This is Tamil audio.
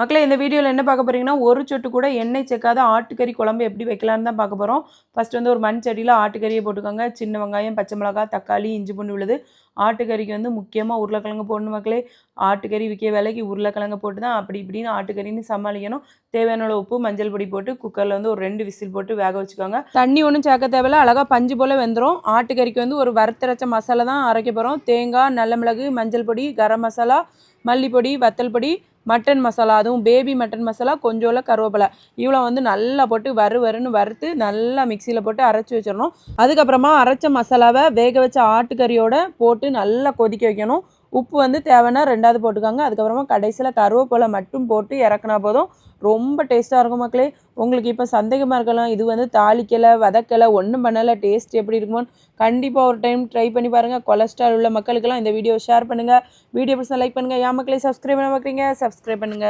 மக்களே இந்த வீடியோவில் என்ன பார்க்க போகிறீங்கன்னா ஒரு சொட்டு கூட எண்ணெய் சேர்க்காத ஆட்டுக்கறி குழம்பு எப்படி வைக்கலான்னு தான் பார்க்க போகிறோம் ஃபஸ்ட்டு வந்து ஒரு மண் செடியில் ஆட்டுக்கறியை போட்டுக்கோங்க. சின்ன வெங்காயம் பச்சை மிளகாய் தக்காளி இஞ்சி பூண்டு விழுது. ஆட்டுக்கறிக்கு வந்து முக்கியமாக உருளைக்கிழங்கு போடணும் மக்களே. ஆட்டுக்கறி விற்க விலைக்கு உருளைக்கிழங்கு போட்டு தான் அப்படி இப்படின்னு ஆட்டுக்கறின்னு சமாளிக்கணும். தேவையான உப்பு மஞ்சள் பொடி போட்டு குக்கரில் வந்து ஒரு ரெண்டு விசில் போட்டு வேக வச்சுக்கோங்க. தண்ணி ஒன்றும் சேர்க்க தேவையில்ல. அழகாக பஞ்சு போல் வெந்துடும் ஆட்டுக்கறிக்கு வந்து ஒரு வறுத்தரைச்ச மசாலா தான் அரைக்க போகிறோம் தேங்காய் நல்ல மிளகு மஞ்சள் பொடி கரம் மசாலா மல்லிப்பொடி வத்தல் பொடி மட்டன் மசாலா அதுவும் பேபி மட்டன் மசாலா கொஞ்சோல கருவேப்பிலை. இவ்வளோ வந்து நல்லா போட்டு வறு வறுன்னு வறுத்து நல்லா மிக்சியில் போட்டு அரைச்சி வச்சிடணும். அதுக்கப்புறமா அரைச்ச மசாலாவை வேக வச்ச ஆட்டுக்கறியோட போட்டு நல்லா கொதிக்க வைக்கணும். உப்பு வந்து தேவைன்னா ரெண்டாவது போட்டுக்கோங்க. அதுக்கப்புறமா கடைசியில் கருவேப்பிலை மட்டும் போட்டு இறக்குனா போதும். ரொம்ப டேஸ்ட்டாக இருக்கும் மக்களே. உங்களுக்கு இப்போ சந்தேகமாக இருக்கலாம். இது வந்து தாளிக்கலை வதக்கலை ஒன்றும் பண்ணலை. டேஸ்ட் எப்படி இருக்குமோன்னு கண்டிப்பாக ஒரு டைம் ட்ரை பண்ணி பாருங்கள் கொலஸ்ட்ரால் உள்ள மக்களுக்கெல்லாம் இந்த வீடியோ ஷேர் பண்ணுங்கள் வீடியோ பிடிச்சா லைக் பண்ணுங்கள் ஏன் மக்களே சப்ஸ்கிரைப் பண்ண பார்க்குறீங்க சப்ஸ்கிரைப் பண்ணுங்கள்